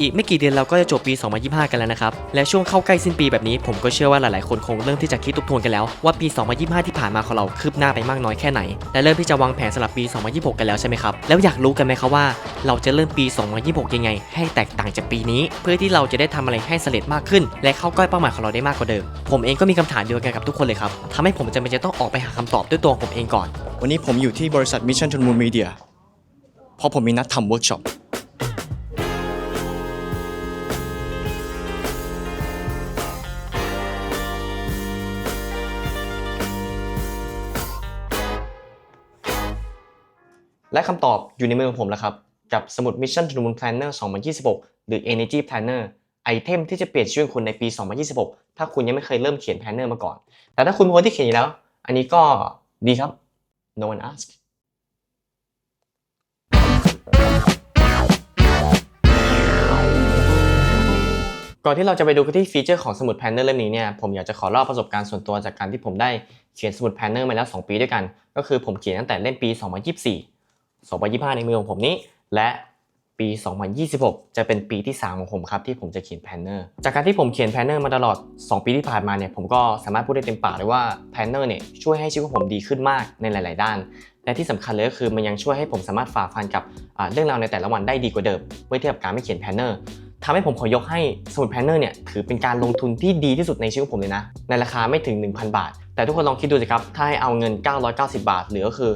อีกไม่กี่เดือนเราก็จะจบปี 2025 กันแล้วนะครับ และช่วงเข้าใกล้สิ้นปีแบบนี้ ผมก็เชื่อว่าหลายๆ คนคงเริ่มที่จะคิดทบทวนกันแล้ว ว่าปี 2025 ที่ผ่านมาของเราคืบหน้าไปมากน้อยแค่ไหน และเริ่มที่จะวางแผนสำหรับปี 2026 กันแล้วใช่ไหมครับ แล้วอยากรู้กันไหมครับว่า เราจะเริ่มปี 2026 ยังไง ให้แตกต่างจากปีนี้ เพื่อที่เราจะได้ทำอะไรให้สำเร็จมากขึ้น และเข้าใกล้เป้าหมายของเราได้มากกว่าเดิม ผมเองก็มีคำถามเดียวกันกับทุกคนเลยครับทำให้ผมจำเป็นจะต้องออกไปหาคำตอบด้วยตัวผมเองก่อน วันนี้ผมอยู่ที่บริษัท Mission to Moon Media เพราะผมมีนัดทำเวิร์กช็อป และคำตอบอยู่ในมือของผมแล้วครับ กับสมุด Mission to the Moon Planner 2026 หรือ Energy Planner ไอเทมที่จะเปลี่ยนชีวิตคุณในปี 2026 ถ้าคุณยังไม่เคยเริ่มเขียน Planner มาก่อน แต่ถ้าคุณเป็นคนที่เขียนอยู่แล้ว อันนี้ก็ดีครับ no one ask ก่อนที่เราจะไปดูกันที่ฟีเจอร์ของสมุดแพนเนอร์เล่มนี้เนี่ยผมอยากจะขอเล่าประสบการณ์ส่วนตัวจากการที่ผมได้เขียนสมุดแพนเนอร์มาแล้ว 2 ปีด้วยกัน ก็คือผมเขียนตั้งแต่เล่มปี 2024 2025 ในมือของผมนี้ และปี 2026 จะเป็นปีที่ 3 ของผมครับที่ผมจะเขียนแพนเนอร์ จากการที่ผมเขียนแพนเนอร์มาตลอด 2 ปีที่ผ่านมาเนี่ยผมก็สามารถพูดได้เต็มปากเลยว่าแพนเนอร์เนี่ยช่วยให้ชีวิตของผมดีขึ้นมากในหลาย ๆ ด้าน และที่สำคัญเลยก็คือมันยังช่วยให้ผมสามารถฝ่าฟันกับเรื่องราวในแต่ละวันได้ดีกว่าเดิมเมื่อเทียบกับการไม่เขียนแพนเนอร์ทำให้ผมขอยกให้สมุดแพนเนอร์เนี่ยถือเป็นการลงทุนที่ดีที่สุดในชีวิตผมเลยนะ ในราคาไม่ถึง 1,000 บาท แต่ทุกคนลองคิดดูสิครับ ถ้าให้เอาเงิน 990 บาทหรือก็คือ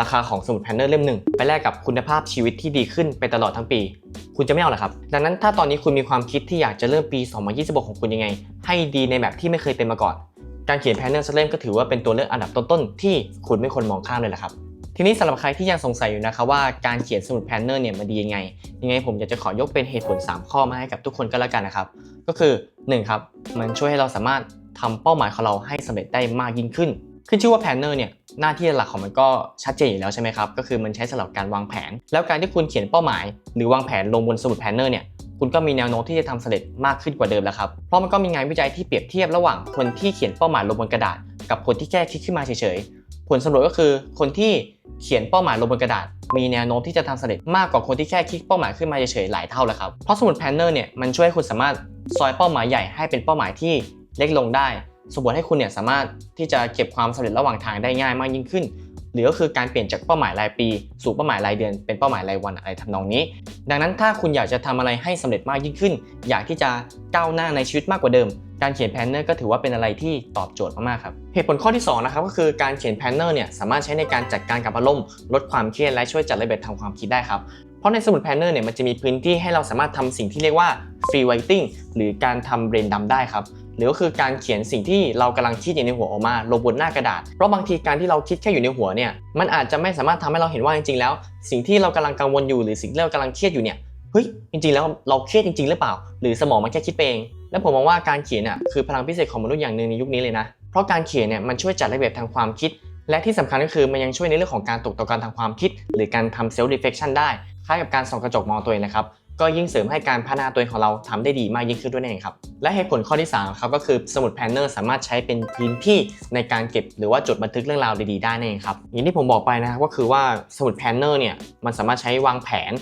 ราคาของสมุดแพนเนอร์เล่มหนึ่งไปแลกกับคุณภาพชีวิตที่ดีขึ้นไปตลอดทั้งปี คุณจะไม่เอาหรอครับ ดังนั้นถ้าตอนนี้คุณมีความคิดที่อยากจะเริ่มปี 2026 ของคุณยังไง ให้ดีในแบบที่ไม่เคยเป็นมาก่อน การเขียนแพนเนอร์สักเล่มก็ถือว่าเป็นตัวเลือกอันดับต้นๆที่คุณไม่ควรมองข้ามเลยละครับทีนี้สำหรับใครที่ยังสงสัยอยู่นะครับว่าการเขียนสมุดแพนเนอร์เนี่ยมันดียังไง ยังไงผมอยากจะขอยกเป็นเหตุผล 3 ข้อมาให้กับทุกคนก็แล้วกันนะครับ ก็คือ1ครับมันช่วยให้เราสามารถทำเป้าหมายของเราให้สำเร็จได้มากยิ่งขึ้น ขึ้นชื่อว่าแพนเนอร์เนี่ยหน้าที่หลักของมันก็ชัดเจนอยู่แล้วใช่ไหมครับก็คือมันใช้สำหรับการวางแผน แล้วการที่คุณเขียนเป้าหมาย หรือวางแผนลงบนสมุดแพนเนอร์เนี่ยคุณก็มีแนวโน้มที่จะทำสำเร็จมากขึ้นกว่าเดิมแล้วครับเพราะมันก็มีงานวิจัยที่เปรียบเทียบระหว่างคนที่เขียนเป้าหมายลงบนกระดาษ กับคนที่แค่คิดขึ้นมาเฉยๆผลสำรวจก็คือคนที่เขียนเป้าหมายลงบนกระดาษมีแนวโน้มที่จะทำสำเร็จมากกว่าคนที่แค่คิดเป้าหมายขึ้นมาเฉยๆหลายเท่าแล้วครับ เพราะสมุดแพนเนอร์เนี่ยมันช่วยให้คุณสามารถซอยเป้าหมายใหญ่ให้เป็นเป้าหมายที่เล็กลงได้ สมมติให้คุณเนี่ยสามารถที่จะเก็บความสำเร็จระหว่างทางได้ง่ายมากยิ่งขึ้น หรือก็คือการเปลี่ยนจากเป้าหมายรายปี สู่เป้าหมายรายเดือนเป็นเป้าหมายรายวันอะไรทำนองนี้ ดังนั้นถ้าคุณอยากจะทำอะไรให้สำเร็จมากยิ่งขึ้น อยากที่จะก้าวหน้าในชีวิตมากกว่าเดิม การเขียนแพนเนอร์ก็ถือว่าเป็นอะไรที่ตอบโจทย์มากๆครับเหตุผลข้อที่2นะครับก็คือการเขียนแพนเนอร์เนี่ยสามารถใช้ในการจัดการกับอารมณ์ลดความเครียดและช่วยจัดระเบียบทางความคิดได้ครับ ราะในสมุดแพนเนอร์เนี่ยมันจะมีพื้นที่ให้เราสามารถทำสิ่งที่เรียกว่า free writing หรือการทำเรนดัมได้ครับหรือก็คือการเขียนสิ่งที่เรากำลังคิดอยู่ในหัวออกมาลงบนหน้ากระดาษ เพราะบางทีการที่เราคิดแค่อยู่ในหัวเนี่ยมันอาจจะไม่สามารถทำให้เราเห็นว่าจริงๆแล้ว สิ่งที่เรากำลังกังวลอยู่หรือสิ่งที่เรากำลังเครียดอยู่เนี่ยเฮ้ยจริงๆแล้วเราเครียดจริงๆหรือเปล่า หรือสมองมันแค่คิดเองและผมมองว่าการเขียนอะคือพลังพิเศษของมนุษย์อย่างหนึ่งในยุคนี้เลยนะเพราะการเขียนเนี่ยมันช่วยจัดระเบียบทางความคิด และที่สำคัญก็คือมันยังช่วยในเรื่องของการตกตะกอนทางความคิด หรือการทำเซลล์ reflection ได้ คล้ายกับการส่องกระจกมองตัวเองนะครับก็ยิ่งเสริมให้การพัฒนาตัวเองของเราทำได้ดีมากยิ่งขึ้นด้วยนั่นเองครับ และเหตุผลข้อที่3ครับก็คือสมุดแพนเนอร์สามารถใช้เป็นพื้นที่ในการเก็บหรือว่าจดบันทึกเรื่องราวดีๆได้นั่นเองครับอย่างที่ผมบอกไปนะครับก็คือว่าสมุดแพนเนอร์เนี่ยมันสามารถใช้วางแผน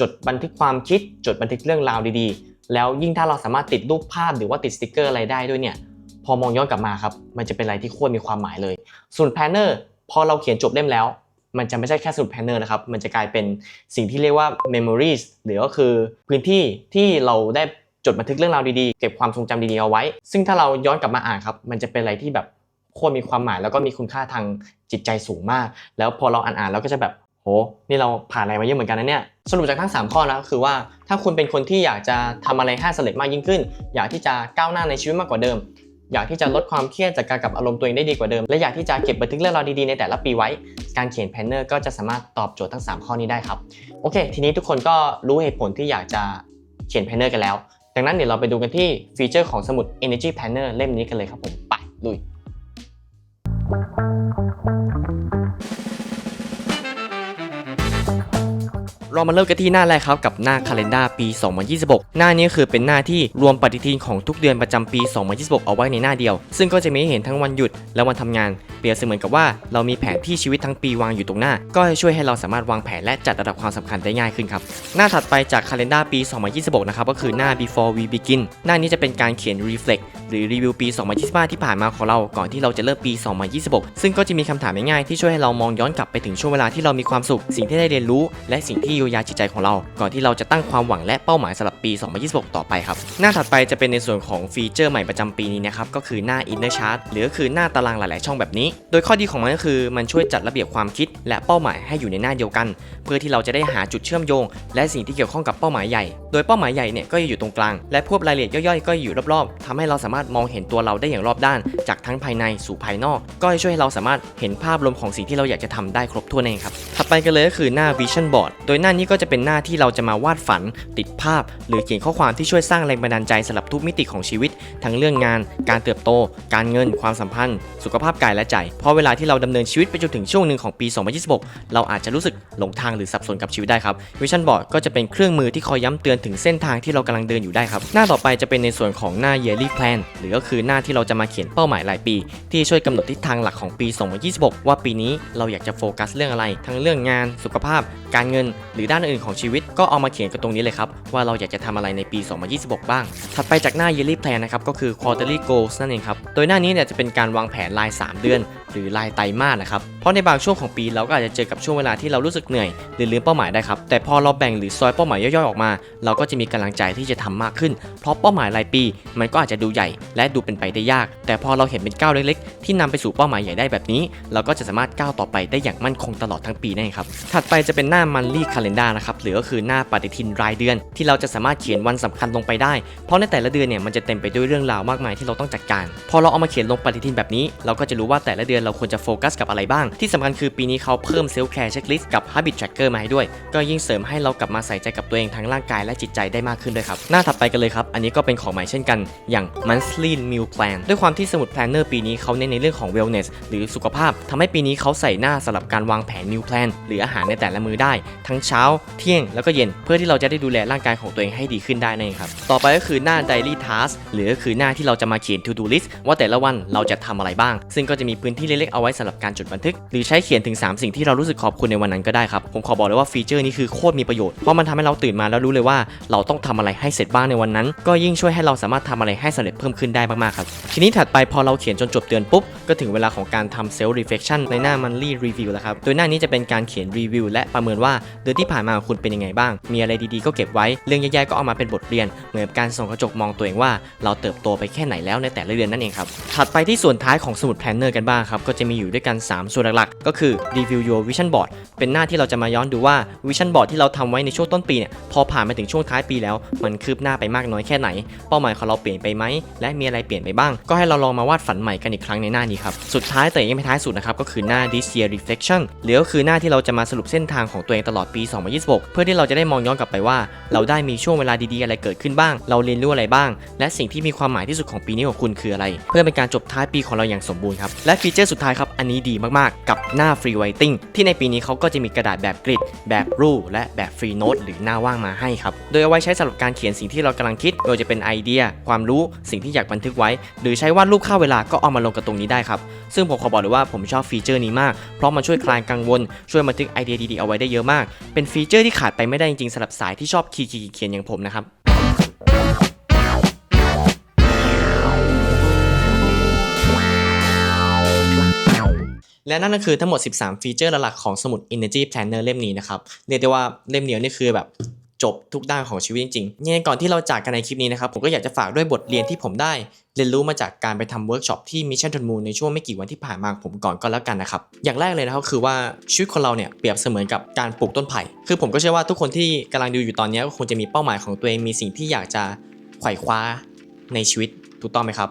จดบันทึกความคิด จดบันทึกเรื่องราวดีๆ แล้วยิ่งถ้าเราสามารถติดรูปภาพหรือว่าติดสติกเกอร์อะไรได้ด้วยเนี่ยพอมองย้อนกลับมาครับมันจะเป็นอะไรที่โคตรมีความหมายเลยส่วนแพนเนอร์พอเราเขียนจบเล่มแล้ว มันจะไม่ใช่แค่สมุดแพนเนอร์นะครับ มันจะกลายเป็นสิ่งที่เรียกว่า memories หรือก็คือพื้นที่ที่เราได้จดบันทึกเรื่องราวดีๆ เก็บความทรงจำดีๆเอาไว้ ซึ่งถ้าเราย้อนกลับมาอ่านครับ มันจะเป็นอะไรที่แบบโคตรมีความหมายแล้วก็มีคุณค่าทางจิตใจสูงมาก แล้วพอเราอ่านๆเราก็จะแบบโห นี่เราผ่านอะไรมาเยอะเหมือนกันนะเนี่ย สรุปจากทั้ง 3 ข้อนะก็คือว่าถ้าคุณเป็นคนที่อยากจะทำอะไรให้สำเร็จมากยิ่งขึ้น อยากที่จะก้าวหน้าในชีวิตมากกว่าเดิม อยากที่จะลดความเครียดจากการกับอารมณ์ตัวเองได้ดีกว่าเดิม และอยากที่จะเก็บบันทึกเรื่องราวดีๆในแต่ละปีไว้ การเขียนแพนเนอร์ก็จะสามารถตอบโจทย์ทั้ง 3 ข้อนี้ได้ครับ โอเค ทีนี้ทุกคนก็รู้เหตุผลที่อยากจะเขียนแพนเนอร์กันแล้ว ดังนั้นเดี๋ยวเราไปดูกันที่ฟีเจอร์ของสมุด Energy Planner เล่มนี้กันเลยครับผม ไปลุย เรามาเริ่มกันที่หน้าแรกครับกับหน้าคาล endar ปี 2026 หน้านี้คือเป็นหน้าที่รวมปฏิทินของทุกเดือนประจำปี 2026 เอาไว้ในหน้าเดียว ซึ่งก็จะมีให้เห็นทั้งวันหยุดและวันทำงานเปรียบเสมือนกับว่าเรามีแผนที่ชีวิตทั้งปีวางอยู่ตรงหน้า ก็จะช่วยให้เราสามารถวางแผนและจัดระดับความสำคัญได้ง่ายขึ้นครับ หน้าถัดไปจากคาล endar ปี 2026 นะครับ ก็คือหน้า before we begin หน้านี้จะเป็นการเขียน reflect หรือรีวิวปี 2025 ที่ผ่านมาของเรา ก่อนที่เราจะเริ่มปี 2026 ซึ่งก็จะมีคำถามง่ายๆที่ช่วยให้เรามองย้อนกลับไปถึงช่วงเวลาที่เรามีความสุข สิ่งที่ได้เรียนรู้ และสิ่งที่เยียวยาจิตใจของเรา ก่อนที่เราจะตั้งความหวังและเป้าหมายสำหรับปี 2026 ต่อไปครับ หน้าถัดไปจะเป็นในส่วนของฟีเจอร์ใหม่ประจำปีนี้นะครับ ก็คือหน้า inner chart หรือคือหน้าตารางหลาย ๆ ช่องแบบนี้โดยข้อดีของมันก็คือมันช่วยจัดระเบียบความคิด และเป้าหมายให้อยู่ในหน้าเดียวกัน เพื่อที่เราจะได้หาจุดเชื่อมโยง และสิ่งที่เกี่ยวข้องกับเป้าหมายใหญ่ โดยเป้าหมายใหญ่เนี่ยก็จะอยู่ตรงกลาง และพวกรายละเอียดย่อยๆ ก็อยู่รอบๆทำให้เราสามารถมองเห็นตัวเราได้อย่างรอบด้าน จากทั้งภายในสู่ภายนอก ก็จะช่วยให้เราสามารถเห็นภาพรวมของสิ่งที่เราอยากจะทำได้ครบถ้วนเองครับ ถัดไปกันเลยก็คือหน้า Vision Board โดยหน้านี้ก็จะเป็นหน้าที่เราจะมาวาดฝัน ติดภาพ หรือเขียนข้อความที่ช่วยสร้างแรงบันดาลใจสำหรับทุกมิติของชีวิต ทั้งเรื่องงาน การเติบโต การเงิน ความสัมพันธ์ สุขภาพกายและใจเพราะเวลาที่เราดำเนินชีวิตไปจนถึงช่วงหนึ่งของปี 2026 เราอาจจะรู้สึกหลงทางหรือสับสนกับชีวิตได้ครับ Vision Board ก็จะเป็นเครื่องมือที่คอยย้ำเตือนถึงเส้นทางที่เรากำลังเดินอยู่ได้ครับหน้าต่อไปจะเป็นในส่วนของหน้า Yearly Plan หรือก็คือหน้าที่เราจะมาเขียนเป้าหมายรายปี ที่ช่วยกำหนดทิศทางหลักของปี 2026 ว่าปีนี้เราอยากจะโฟกัสเรื่องอะไร ทั้งเรื่องงาน สุขภาพ การเงิน หรือด้านอื่นของชีวิต ก็เอามาเขียนกันตรงนี้เลยครับ ว่าเราอยากจะทำอะไรในปี 2026 บ้าง ถัดไปจากหน้า yearly plan นะครับก็คือ quarterly goals นั่นเองครับ โดยหน้านี้เนี่ยจะเป็นการวางแผนราย 3 เดือนหรือรายไตรมาสนะครับ เพราะในบางช่วงของปีเราก็อาจจะเจอกับช่วงเวลาที่เรารู้สึกเหนื่อย หรือลืมเป้าหมายได้ครับ แต่พอเราแบ่งหรือซอยเป้าหมายย่อยๆออกมา เราก็จะมีกำลังใจที่จะทำมากขึ้น เพราะเป้าหมายรายปี มันก็อาจจะดูใหญ่ และดูเป็นไปได้ยาก แต่พอเราเห็นเป็นก้าวเล็กๆ ที่นำไปสู่เป้าหมายใหญ่ได้แบบนี้ เราก็จะสามารถก้าวต่อไปได้อย่างมั่นคงตลอดทั้งปีนั่นครับ ถัดไปจะเป็นหน้า monthly calendar นะครับ หรือก็คือหน้าปฏิทินรายเดือน ที่เราจะสามารถเขียนวันสำคัญลงไปได้ เพราะในแต่ละเดือนเนี่ยมันจะเต็มไปด้วยเรื่องราวมากมายที่เราต้องจัดการ พอเราเอามาเขียนลงปฏิทินแบบนี้ เราก็จะรู้ว่าแต่ละเดือนเราควรจะโฟกัสกับอะไรบ้าง ที่สำคัญคือปีนี้เขาเพิ่มเซลฟ์แคร์เช็คลิสต์กับ habit tracker มาให้ด้วย ก็ยิ่งเสริมให้เรากลับมาใส่ใจกับตัวเองทั้งร่างกายและจิตใจได้มากขึ้นด้วยครับ หน้าถัดไปกันเลยครับ อันนี้ก็เป็นของใหม่เช่นกัน อย่าง monthly meal plan ด้วยความที่สมุด planner ปีนี้เขาเน้นในเรื่องของ wellness หรือสุขภาพทำให้ปีนี้เขาใส่หน้าสำหรับการวางแผน meal plan หรืออาหารในแต่ละมื้อได้ ทั้งเช้า เที่ยงแล้วก็เย็นเพื่อที่เราจะได้ดูแลร่างกายของตัวเองให้ดีขึ้นได้นั่นเองครับต่อไปก็คือหน้า daily task หรือก็คือหน้าที่เราจะมาเขียน to do list ว่าแต่ละวันเราจะทำอะไรบ้าง ซึ่งก็จะมีพืนที่เล็กๆเอาไว้สำหรับการจดบันทึก หรือใช้เขียนถึง 3 สิ่งที่เรารู้สึกขอบคุณในวันนั้นก็ได้ครับ ผมขอบอกเลยว่าฟีเจอร์นี้คือโคตรมีประโยชน์ เพราะมันทำให้เราตื่นมาแล้วรู้เลยว่าเราต้องทำอะไรให้เสร็จบ้างในวันนั้น ก็ยิ่งช่วยให้เราสามารถทำอะไรให้สำเร็จเพิ่มขึ้นได้มากๆครับ ทีนี้ถัดไปพอเราเขียนจนจบเดือนปุ๊บ ก็ถึงเวลาของการทำ self reflection ในหน้า monthly review แล้วครับ โดยหน้านี้จะเป็นการเขียนรีวิวและประเมินว่าเดือนที่ผ่านมาคุณเป็นยังไงบ้าง มีอะไรดีๆก็เก็บไว้ เรื่องแย่ๆก็เอามาเป็นบทเรียน เหมือนการส่องกระจกมองตัวเองว่า เราเติบโตไปแค่ไหนแล้วในแต่ละเดือนนั่นเองครับ ถัดไปที่ส่วนท้ายของสมุด planner กันบ้างครับก็จะมีอยู่ด้วยกัน 3 ส่วนหลักๆ ก็คือ review your vision board เป็นหน้าที่เราจะมาย้อนดูว่า vision board ที่เราทำไว้ในช่วงต้นปีเนี่ยพอผ่านมาถึงช่วงท้ายปีแล้ว มันคืบหน้าไปมากน้อยแค่ไหน เป้าหมายของเราเปลี่ยนไปไหม และมีอะไรเปลี่ยนไปบ้าง ก็ให้เราลองมาวาดฝันใหม่กันอีกครั้งในหน้านี้ครับ สุดท้ายแต่ยังไม่ท้ายสุดนะครับก็คือหน้า this year reflection หรือก็คือหน้าที่เราจะมาสรุปเส้นทางของตัวเองตลอดปี 2026 เพื่อที่เราจะได้มองย้อนกลับไปว่า เราได้มีช่วงเวลาดีๆอะไรเกิดขึ้นบ้าง เราเรียนรู้อะไรบ้าง และสิ่งที่มีความหมายที่สุดของปีนี้ของคุณคืออะไร เพื่อเป็นการจบท้ายปีของเราอย่างสมบูรณ์ครับและฟีเจอร์สุดท้ายครับ อันนี้ดีมากๆ กับหน้า free writing ที่ในปีนี้เขาก็จะมีกระดาษแบบกริด แบบรูและแบบ free note หรือหน้าว่างมาให้ครับ โดยเอาไว้ใช้สำหรับการเขียนสิ่งที่เรากำลังคิดไม่ว่าจะเป็นไอเดีย ความรู้สิ่งที่อยากบันทึกไว้ หรือใช้วาดรูปค่าเวลาก็เอามาลงกับตรงนี้ได้ครับ ซึ่งผมขอบอกเลยว่าผมชอบฟีเจอร์นี้มาก เพราะมันช่วยคลายกังวล ช่วยบันทึกไอเดียดีๆเอาไว้ได้เยอะมาก เป็นฟีเจอร์ที่ขาดไปไม่ได้จริงๆสำหรับสายที่ชอบขีดๆเขียนอย่างผมนะครับ และนั่นก็คือทั้งหมด 13 ฟีเจอร์หลักของสมุด Energy Planner เล่มนี้นะครับ เรียกได้ว่าเล่มเดียวนี่คือแบบจบทุกด้านของชีวิตจริงๆยังไงก่อนที่เราจากกันในคลิปนี้นะครับ ผมก็อยากจะฝากด้วยบทเรียนที่ผมได้ เรียนรู้มาจากการไปทำเวิร์กช็อปที่ Mission to the Moon ในช่วงไม่กี่วันที่ผ่านมาผมก่อนก็แล้วกันนะครับ อย่างแรกเลยนะครับคือว่าชีวิตคนเราเนี่ยเปรียบเสมือนกับการปลูกต้นไผ่ คือผมก็เชื่อว่าทุกคนที่กำลังดูอยู่ตอนนี้ก็คงจะมีเป้าหมายของตัวเองมีสิ่งที่อยากจะไขว่คว้าในชีวิตถูกต้องไหมครับ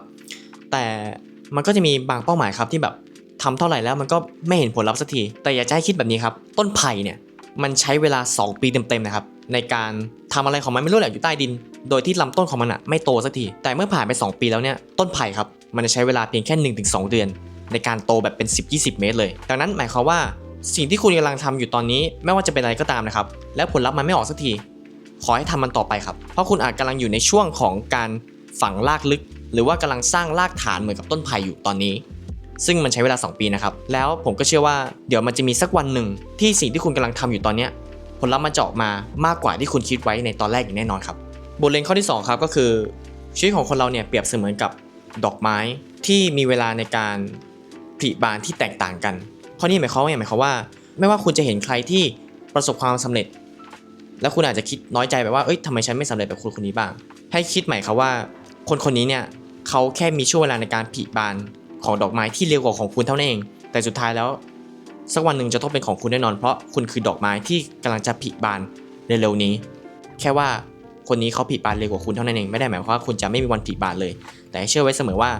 แต่มันก็จะมีบางเป้าหมายครับที่แบบ ทำเท่าไหร่แล้วมันก็ไม่เห็นผลลัพธ์สักที แต่อยากจะให้คิดแบบนี้ครับ ต้นไผ่เนี่ยมันใช้เวลา 2 ปีเต็มๆนะครับในการทำอะไรของมันไม่รู้แหละอยู่ใต้ดิน โดยที่ลำต้นของมันอะไม่โตสักที แต่เมื่อผ่านไป 2 ปีแล้วเนี่ยต้นไผ่ครับมันจะใช้เวลาเพียงแค่ 1-2 เดือน ในการโตแบบเป็น 10-20 เมตรเลย ดังนั้นหมายความว่าสิ่งที่คุณกำลังทำอยู่ตอนนี้ไม่ว่าจะเป็นอะไรก็ตามนะครับ แล้วผลลัพธ์มันไม่ออกสักที ขอให้ทำมันต่อไปครับ เพราะคุณอาจกำลังอยู่ในช่วงของการฝังรากลึก หรือว่ากำลังสร้างรากฐานเหมือนกับต้นไผ่อยู่ตอนนี้ ซึ่งมันใช้เวลา 2 ปีนะครับ แล้วผมก็เชื่อว่าเดี๋ยวมันจะมีสักวันหนึ่งที่สิ่งที่คุณกำลังทำอยู่ตอนนี้ผลลัพธ์มันจะออกมามากกว่าที่คุณคิดไว้ในตอนแรกอย่างแน่นอนครับ บทเรียนข้อที่สองครับก็คือ ชีวิตของคนเราเนี่ยเปรียบเสมือนกับดอกไม้ที่มีเวลาในการผลิบานที่แตกต่างกัน ข้อนี้หมายความว่าหมายความว่า ไม่ว่าคุณจะเห็นใครที่ประสบความสำเร็จ แล้วคุณอาจจะคิดน้อยใจแบบว่าเอ้ยทำไมฉันไม่สำเร็จแบบคนคนนี้บ้าง ให้คิดใหม่ครับว่า คนคนนี้เนี่ยเขาแค่มีช่วงเวลาในการผลิบาน ของดอกไม้ที่เร็วกว่าของคุณเท่านั้นเอง แต่สุดท้ายแล้ว สักวันหนึ่งจะต้องเป็นของคุณแน่นอน เพราะคุณคือดอกไม้ที่กำลังจะผลิบานเร็วๆนี้ แค่ว่าคนนี้เขาผลิบานเร็วกว่าคุณเท่านั้นเอง ไม่ได้หมายความว่าคุณจะไม่มีวันผลิบานเลย แต่เชื่อไว้เสมอว่า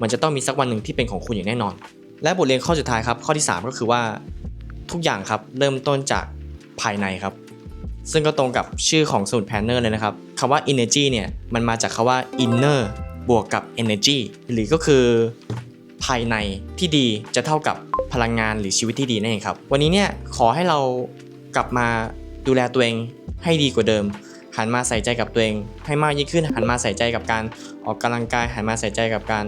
มันจะต้องมีสักวันหนึ่งที่เป็นของคุณอย่างแน่นอน และบทเรียนข้อสุดท้ายครับ ข้อที่ 3 ก็คือว่า ทุกอย่างครับเริ่มต้นจากภายในครับซึ่งก็ตรงกับชื่อของสมุดแพนเนอร์เลยนะครับคำว่า energy เนี่ย มันมาจากคำว่า inner บวกกับ energy หรือก็คือ ภายในที่ดีจะเท่ากับพลังงานหรือชีวิตที่ดีนั่นเองครับ วันนี้เนี่ยขอให้เรากลับมาดูแลตัวเองให้ดีกว่าเดิม หันมาใส่ใจกับตัวเองให้มากยิ่งขึ้น หันมาใส่ใจกับการออกกำลังกาย หันมาใส่ใจกับการ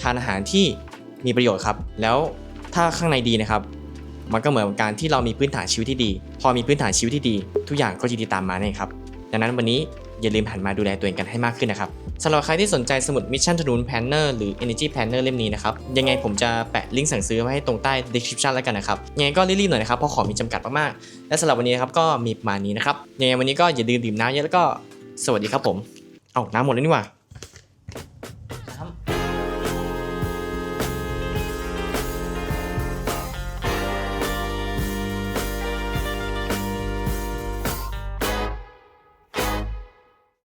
ทานอาหารที่มีประโยชน์ครับ แล้วถ้าข้างในดีนะครับ มันก็เหมือนกับการที่เรามีพื้นฐานชีวิตที่ดี พอมีพื้นฐานชีวิตที่ดี ทุกอย่างก็จะดีตามมาเองครับ ดังนั้นวันนี้อย่าลืมหันมาดูแลตัวเองกันให้มากขึ้นนะครับ สำหรับใครที่สนใจสมุด Mission to Moon Planner หรือ Energy Planner เล่มนี้นะครับ ยังไงผมจะแปะลิงก์สั่งซื้อไว้ให้ตรงใต้ description แล้วกันนะครับยังไงก็รีบๆหน่อยนะครับเพราะของมีจำกัดมากๆ และสำหรับวันนี้นะครับก็มีประมาณนี้นะครับยังไงวันนี้ก็อย่าลืมดื่มน้ำเยอะแล้วก็สวัสดีครับผม เอาน้ำหมดแล้วนี่หว่า